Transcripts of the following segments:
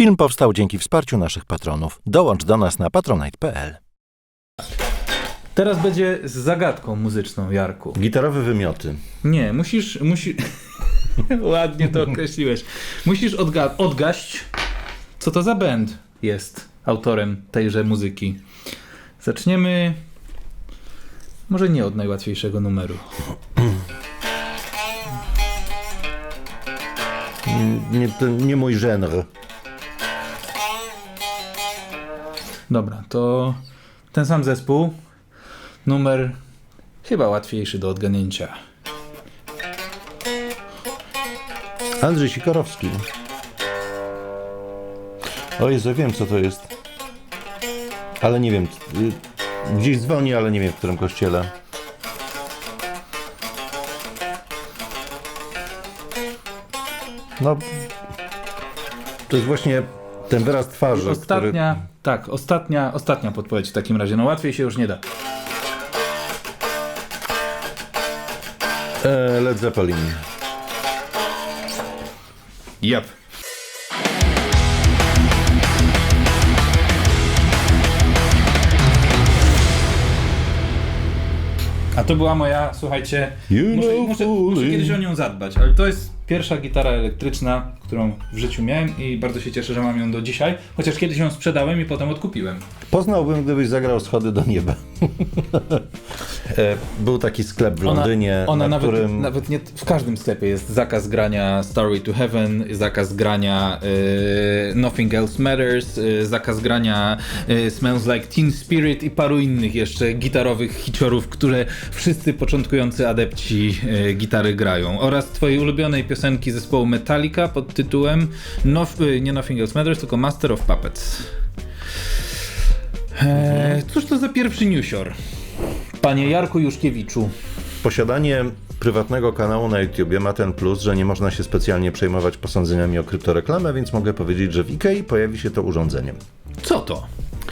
Film powstał dzięki wsparciu naszych patronów. Dołącz do nas na patronite.pl. Teraz będzie z zagadką muzyczną, Jarku. Gitarowe wymioty. Nie, musisz, musisz... Ładnie to określiłeś. Musisz odga- odgaść, co to za band jest autorem tejże muzyki. Zaczniemy może nie od najłatwiejszego numeru. Nie, to nie mój żenr. Dobra, to ten sam zespół. Numer chyba łatwiejszy do odganięcia. Andrzej Sikorowski. O Jezu, wiem co to jest. Ale nie wiem. y, Gdzieś dzwoni, ale nie wiem w którym kościele. No. To jest właśnie ten wyraz twarzy, Ostatnia, tak, ostatnia, ostatnia podpowiedź w takim razie. No łatwiej się już nie da. który... E, Led Zeppelin. Yep. A to była moja, słuchajcie, You muszę, muszę, muszę kiedyś o nią zadbać, ale to jest pierwsza gitara elektryczna, którą w życiu miałem i bardzo się cieszę, że mam ją do dzisiaj, chociaż kiedyś ją sprzedałem i potem odkupiłem. Poznałbym, gdybyś zagrał Schody do nieba. E, Był taki sklep w Londynie, ona na nawet, którym... nawet nie w każdym sklepie jest zakaz grania Story to Heaven, zakaz grania y, Nothing Else Matters, y, zakaz grania y, Smells Like Teen Spirit i paru innych jeszcze gitarowych hiciorów, które wszyscy początkujący adepci y, gitary grają. Oraz twojej ulubionej piosenki zespołu Metallica pod tytułem Nof- y, nie Nothing Else Matters, tylko Master of Puppets. Eee, cóż to za pierwszy newsior? Panie Jarku Juszkiewiczu. Posiadanie prywatnego kanału na YouTubie ma ten plus, że nie można się specjalnie przejmować posądzeniami o kryptoreklamę, więc mogę powiedzieć, że w IKEA pojawi się to urządzenie. Co to?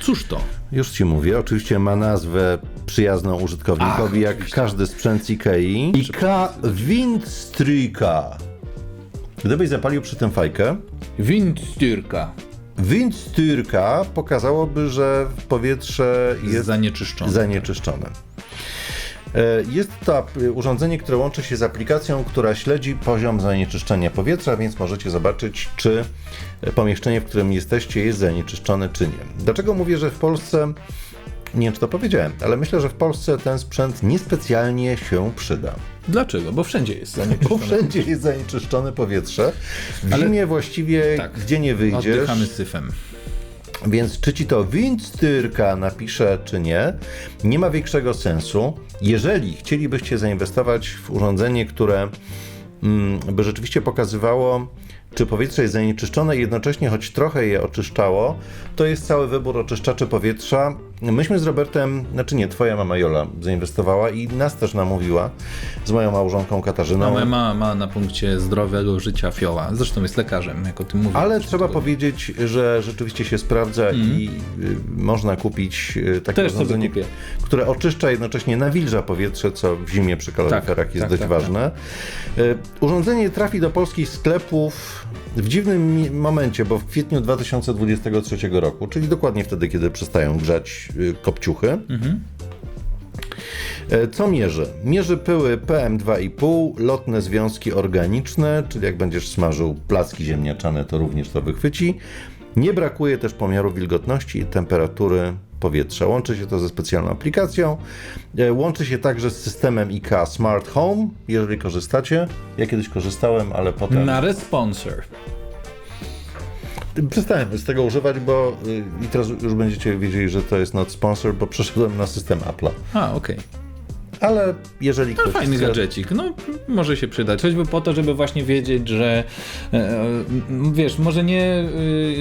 Cóż to? Już ci mówię, oczywiście ma nazwę przyjazną użytkownikowi, Ach, jak oczywiście. każdy sprzęt z IKEA. IKEA Windstreaka. Gdybyś zapalił przy tym fajkę, Windstyrka. Windstyrka pokazałoby, że powietrze jest Zanieczyszczone. zanieczyszczone. E, Jest to urządzenie, które łączy się z aplikacją, która śledzi poziom zanieczyszczenia powietrza, więc możecie zobaczyć, czy pomieszczenie, w którym jesteście, jest zanieczyszczone, czy nie. Dlaczego mówię, że w Polsce, nie wiem czy to powiedziałem, ale myślę, że w Polsce ten sprzęt niespecjalnie się przyda. Dlaczego? Bo wszędzie jest Bo zanieczyszczone. wszędzie jest zanieczyszczone powietrze. W Ale- zimie właściwie, Tak. gdzie nie wyjdziesz, Oddychamy syfem. Więc czy ci to windstyrka napisze, czy nie, nie ma większego sensu. Jeżeli chcielibyście zainwestować w urządzenie, które mm, by rzeczywiście pokazywało, czy powietrze jest zanieczyszczone i jednocześnie choć trochę je oczyszczało, to jest cały wybór oczyszczaczy powietrza. Myśmy z Robertem, znaczy nie, twoja mama Jola zainwestowała i nas też namówiła z moją małżonką Katarzyną. Moja mama ma na punkcie zdrowego życia fioła. Zresztą jest lekarzem, jak o tym mówię. Ale trzeba powiedzieć, że rzeczywiście się sprawdza i y, można kupić y, takie Też urządzenie, które oczyszcza jednocześnie nawilża powietrze, co w zimie przy kaloryferach Tak, jest tak, dość tak, ważne. Y, Urządzenie trafi do polskich sklepów w dziwnym momencie, bo w kwietniu 2023 roku, czyli dokładnie wtedy, kiedy przestają grzać y, kopciuchy. Mhm. E, Co mierzy? Mierzy pyły PM2,5, lotne związki organiczne, czyli jak będziesz smażył placki ziemniaczane, to również to wychwyci. Nie brakuje też pomiaru wilgotności i temperatury powietrza. Łączy się to ze specjalną aplikacją. E, Łączy się także z systemem IKEA Smart Home, jeżeli korzystacie. Ja kiedyś korzystałem, ale potem Na responsor. przestałem z tego używać, bo y, i teraz już będziecie wiedzieli, że to jest not sponsor, bo przeszedłem na system Apple'a. A, okej. Ale jeżeli ktoś Fajny chce- gadżecik. No, może się przydać. Choćby po to, żeby właśnie wiedzieć, że e, e, wiesz, może nie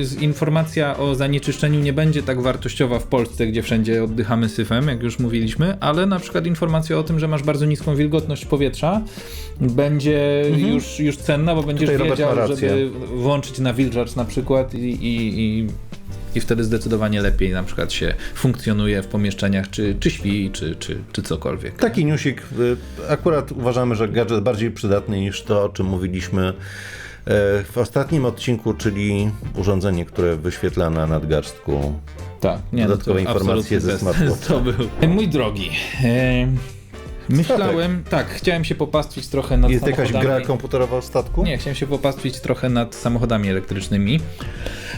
z- informacja o zanieczyszczeniu nie będzie tak wartościowa w Polsce, gdzie wszędzie oddychamy syfem, jak już mówiliśmy, ale na przykład informacja o tym, że masz bardzo niską wilgotność powietrza będzie już, już cenna, bo będziesz Mhm. Tutaj wiedział, żeby włączyć nawilżacz na przykład i, i, i i wtedy zdecydowanie lepiej na przykład się funkcjonuje w pomieszczeniach, czy, czy śpi, czy, czy, czy cokolwiek. Taki newsik. y, Akurat uważamy, że gadżet bardziej przydatny niż to, o czym mówiliśmy w ostatnim odcinku, czyli urządzenie, które wyświetla na nadgarstku. Tak, nie, Dodatkowe no informacje ze smartwatcha. To był. Mój drogi, e, myślałem, tak, chciałem się popastwić trochę nad Jest jakaś samochodami. gra komputerowa o statku? Nie, chciałem się popastwić trochę nad samochodami elektrycznymi,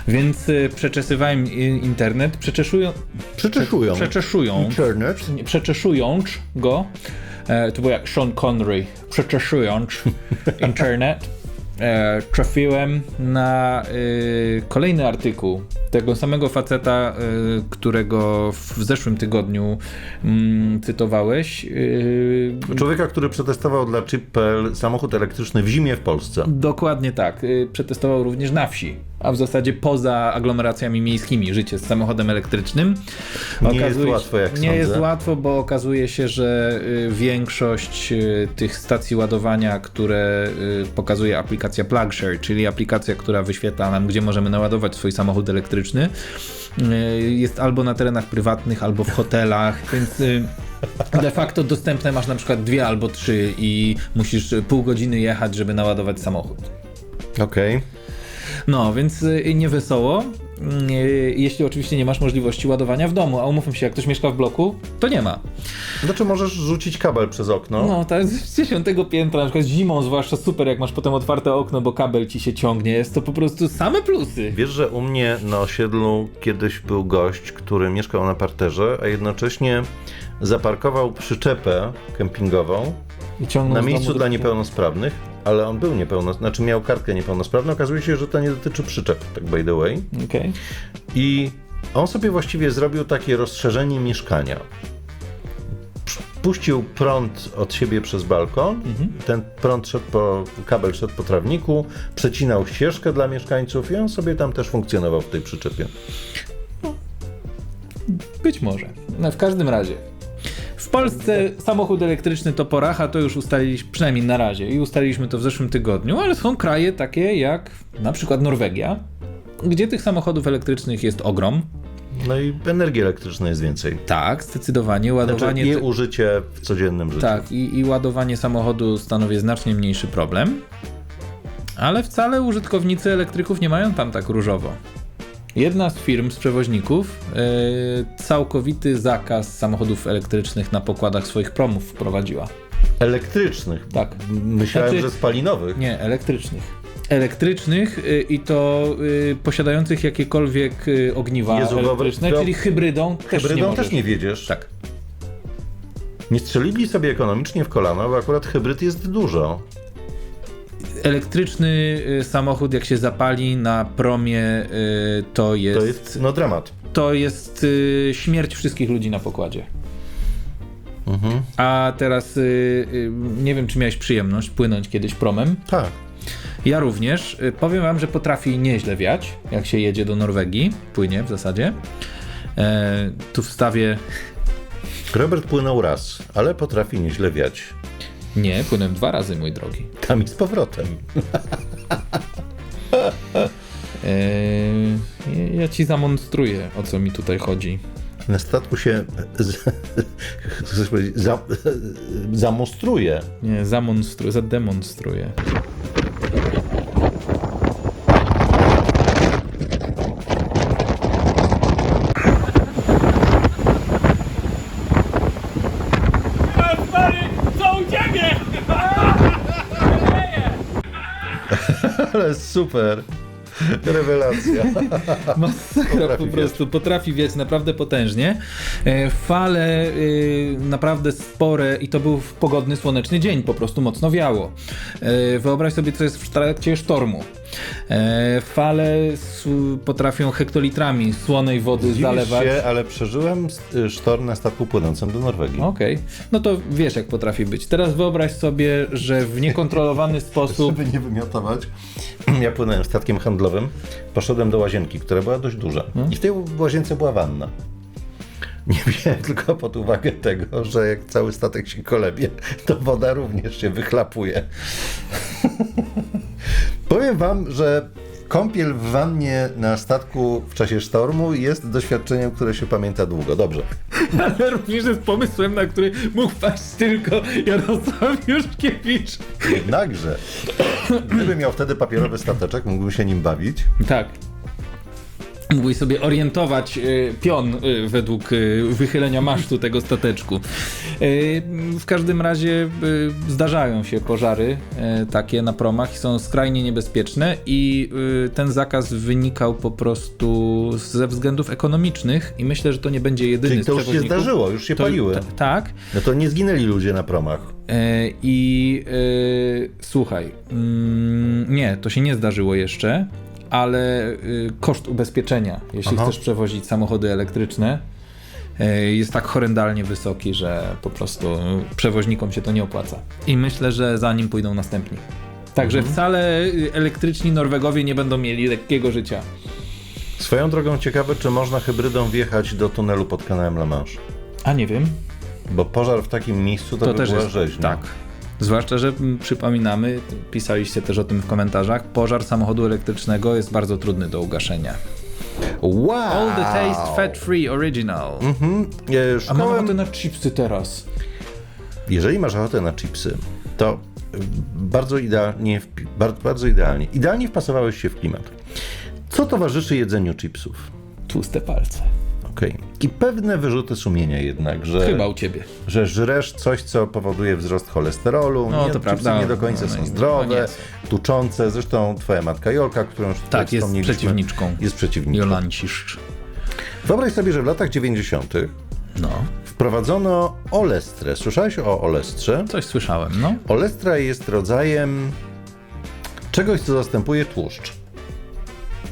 więc e, przeczesywałem internet, przeczeszują, Przeczeszują. przeczeszują, Internet. przeczeszując go, e, to było jak Sean Connery, przeczeszując internet, e, trafiłem na e, kolejny artykuł tego samego faceta, e, którego w zeszłym tygodniu mm, cytowałeś. E, Człowieka, który przetestował dla Chip.pl samochód elektryczny w zimie w Polsce. Dokładnie tak. Y, Przetestował również na wsi, a w zasadzie poza aglomeracjami miejskimi życie z samochodem elektrycznym. Nie jest łatwo, jak Nie sądzę. jest łatwo, bo okazuje się, że y, większość y, tych stacji ładowania, które y, pokazuje aplikacja PlugShare, czyli aplikacja, która wyświetla nam, gdzie możemy naładować swój samochód elektryczny, jest albo na terenach prywatnych, albo w hotelach, więc de facto dostępne masz na przykład dwie albo trzy i musisz pół godziny jechać, żeby naładować samochód. Okej. No, więc y, nie wesoło. Y, Jeśli oczywiście nie masz możliwości ładowania w domu, a umówmy się, jak ktoś mieszka w bloku, to nie ma. Znaczy możesz rzucić kabel przez okno. No, tak z dziesiątego piętra, na przykład zimą zwłaszcza super, jak masz potem otwarte okno, bo kabel ci się ciągnie. Jest to po prostu same plusy. Wiesz, że u mnie na osiedlu kiedyś był gość, który mieszkał na parterze, a jednocześnie zaparkował przyczepę kempingową I ciągną na miejscu dla niepełnosprawnych, ale on był niepełnosprawny, znaczy miał kartkę niepełnosprawną. Okazuje się, że to nie dotyczy przyczep, tak by the way. Okej. I on sobie właściwie zrobił takie rozszerzenie mieszkania. Puścił prąd od siebie przez balkon. Ten prąd szedł po, kabel szedł po trawniku, przecinał ścieżkę dla mieszkańców i on sobie tam też funkcjonował w tej przyczepie. Być może. No, w każdym razie. W Polsce samochód elektryczny to poracha, to już ustaliliśmy, przynajmniej na razie, i ustaliliśmy to w zeszłym tygodniu, ale są kraje takie jak na przykład Norwegia, gdzie tych samochodów elektrycznych jest ogrom. No i energii elektrycznej jest więcej. Tak, zdecydowanie. Znaczy Ładowanie. jej ty- użycie w codziennym życiu. Tak, i, i ładowanie samochodu stanowi znacznie mniejszy problem. Ale wcale użytkownicy elektryków nie mają tam tak różowo. Jedna z firm, z przewoźników, yy, całkowity zakaz samochodów elektrycznych na pokładach swoich promów wprowadziła. Elektrycznych. Tak. Myślałem, Znaczy- że spalinowych. Nie, elektrycznych. Elektrycznych yy, i to yy, posiadających jakiekolwiek ogniwa Jezu, elektryczne, czyli hybrydą też nie Hybrydą możesz. też nie wiedziesz. Tak. Nie strzelili sobie ekonomicznie w kolano, bo akurat hybryd jest dużo. Elektryczny y, samochód, jak się zapali na promie, y, to jest, To jest no dramat. to jest y, śmierć wszystkich ludzi na pokładzie. Mhm. A teraz nie wiem, czy miałeś przyjemność płynąć kiedyś promem. Tak. Ja również. Powiem wam, że potrafi nieźle wiać, jak się jedzie do Norwegii. Płynie w zasadzie. E, tu wstawię. Robert płynął raz, ale potrafi nieźle wiać. Nie, płynąłem dwa razy, mój drogi. Tam i z powrotem. E, ja ci zamonstruję, o co mi tutaj chodzi. Na statku się z, chcesz powiedzieć, za, zamostruje. Nie, zamonstruję, zademonstruję. Stary, co u ciebie? Ale super. Rewelacja. Masakra Potrafi po prostu, potrafi wiać naprawdę potężnie. E, Fale y, naprawdę spore i to był pogodny, słoneczny dzień, po prostu mocno wiało. E, Wyobraź sobie, co jest w trakcie sztormu. E, Fale potrafią hektolitrami słonej wody Dziwisz zalewać. się, ale przeżyłem y, sztorm na statku płynącym do Norwegii. Okej, no to wiesz jak potrafi być. Teraz wyobraź sobie, że w niekontrolowany sposób Żeby nie wymiotować, ja płynąłem statkiem handlowym, poszedłem do łazienki, która była dość duża. I w tej łazience była wanna. Nie wziąłem tylko pod uwagę tego, że jak cały statek się kolebie, to woda również się wychlapuje. Powiem wam, że kąpiel w wannie na statku w czasie sztormu jest doświadczeniem, które się pamięta długo. Dobrze. Ale również jest pomysłem, na który mógł paść tylko Jarosław Juszkiewicz. Jednakże, gdyby miał wtedy papierowy stateczek, mógłbym się nim bawić. Tak. Mógłbyś sobie orientować y, pion y, według y, wychylenia masztu tego stateczku. W każdym razie zdarzają się pożary takie na promach i są skrajnie niebezpieczne i ten zakaz wynikał po prostu ze względów ekonomicznych i myślę, że to nie będzie jedyny Czyli to już się zdarzyło, już się To- paliły. ta- tak. No to nie zginęli ludzie na promach. E, I słuchaj, mm, nie, to się nie zdarzyło jeszcze, ale y, koszt ubezpieczenia, jeśli Aha. chcesz przewozić samochody elektryczne, e, jest tak horrendalnie wysoki, że po prostu przewoźnikom się to nie opłaca. I myślę, że za nim pójdą następni. Także wcale y, elektryczni Norwegowie nie będą mieli lekkiego życia. Swoją drogą ciekawe, czy można hybrydą wjechać do tunelu pod kanałem La Manche. A nie wiem, Bo pożar w takim miejscu to, to by też była jest. rzeźnia. Tak. Zwłaszcza, że przypominamy, pisaliście też o tym w komentarzach, pożar samochodu elektrycznego jest bardzo trudny do ugaszenia. Wow! All the taste fat free original. Mhm. E, A mam Szkołem... ochotę na chipsy teraz. Jeżeli masz ochotę na chipsy, to bardzo idealnie, bardzo idealnie, idealnie wpasowałeś się w klimat. Co towarzyszy jedzeniu chipsów? Tłuste palce. Okej. I pewne wyrzuty sumienia jednak, że, Chyba u ciebie. że żresz coś, co powoduje wzrost cholesterolu. No, nie, to prawda. nie do końca No, no, są no, zdrowe, są. tuczące. Zresztą twoja matka Jolka, którą już tutaj Tak, jest przeciwniczką. Jest przeciwniczką. Jolancisz. Wyobraź sobie, że w latach 90. No, wprowadzono olestrę. Słyszałeś o olestrze? coś słyszałem, no. Olestra jest rodzajem czegoś, co zastępuje tłuszcz.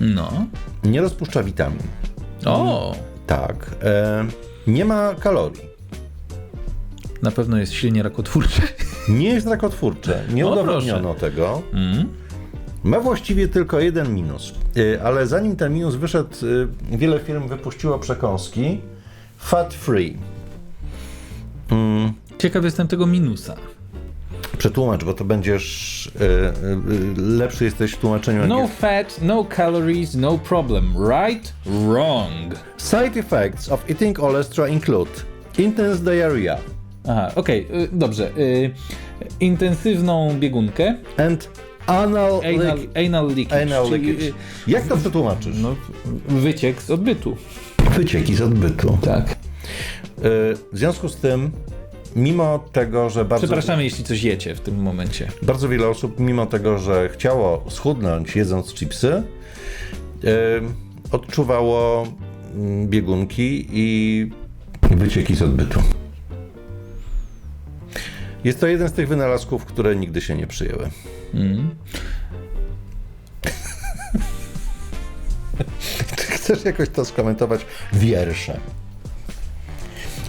No. Nie rozpuszcza witamin. O, Tak. E, nie ma kalorii. na pewno jest silnie rakotwórcze. Nie jest rakotwórcze. Nie O, udowodniono tego. Mm. Ma właściwie tylko jeden minus. E, ale zanim ten minus wyszedł, e, wiele firm wypuściło przekąski fat free. Ciekaw jestem tego minusa. Przetłumacz, bo to będziesz e, e, lepszy jesteś w tłumaczeniu No fat, no calories, no problem. Right? Wrong. Side effects of eating olestra include intense diarrhea Aha, okej, y, dobrze. Y, intensywną biegunkę. and anal, Anal, leak- anal leakage. anal czyli, leakage. y, Jak to przetłumaczysz? No, wyciek z odbytu. Wycieki z odbytu. Tak. Y, W związku z tym, mimo tego, że bardzo, Przepraszamy, jeśli coś jecie w tym momencie. bardzo wiele osób, mimo tego, że chciało schudnąć jedząc chipsy, y, odczuwało mm, biegunki i wycieki z odbytu. Jest to jeden z tych wynalazków, które nigdy się nie przyjęły. Czy chcesz jakoś to skomentować wierszem?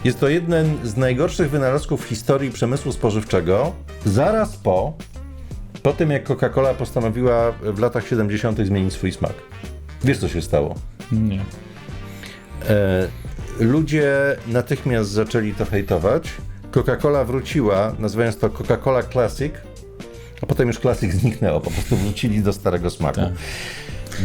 Jest to jeden z najgorszych wynalazków w historii przemysłu spożywczego, zaraz po, po tym jak Coca-Cola postanowiła w latach 70. zmienić swój smak. Wiesz, co się stało? Nie. E, ludzie natychmiast zaczęli to hejtować. Coca-Cola wróciła, nazywając to Coca-Cola Classic, a potem już Classic zniknęło, po prostu wrócili do starego smaku. Tak.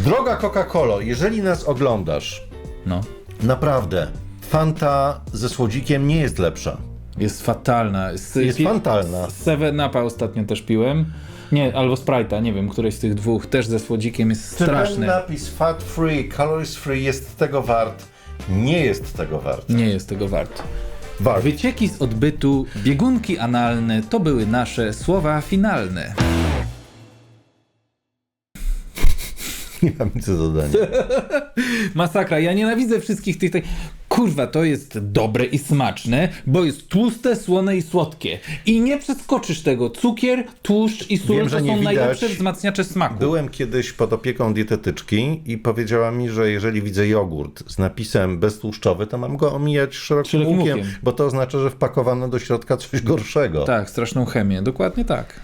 Droga Coca-Colo, jeżeli nas oglądasz, No. naprawdę, Fanta ze słodzikiem nie jest lepsza. Jest fatalna. Z, Jest pi- fatalna. Seven Upa ostatnio też piłem. Nie, albo Sprite'a, nie wiem, któreś z tych dwóch, też ze słodzikiem jest ten straszny. napis fat free, calories free jest tego wart? Nie jest tego wart. Nie jest tego wart. Wart. Wycieki z odbytu, biegunki analne to były nasze słowa finalne. Nie mam nic do dodania. Masakra, ja nienawidzę wszystkich tych. tych... Kurwa, to jest dobre i smaczne, bo jest tłuste, słone i słodkie. I nie przeskoczysz tego. Cukier, tłuszcz i sól Wiem, to że są widać. najlepsze wzmacniacze smaku. Byłem kiedyś pod opieką dietetyczki i powiedziała mi, że jeżeli widzę jogurt z napisem beztłuszczowy, to mam go omijać szerokim Szerokim łukiem, łukiem. bo to oznacza, że wpakowano do środka coś gorszego. Tak, straszną chemię, dokładnie tak.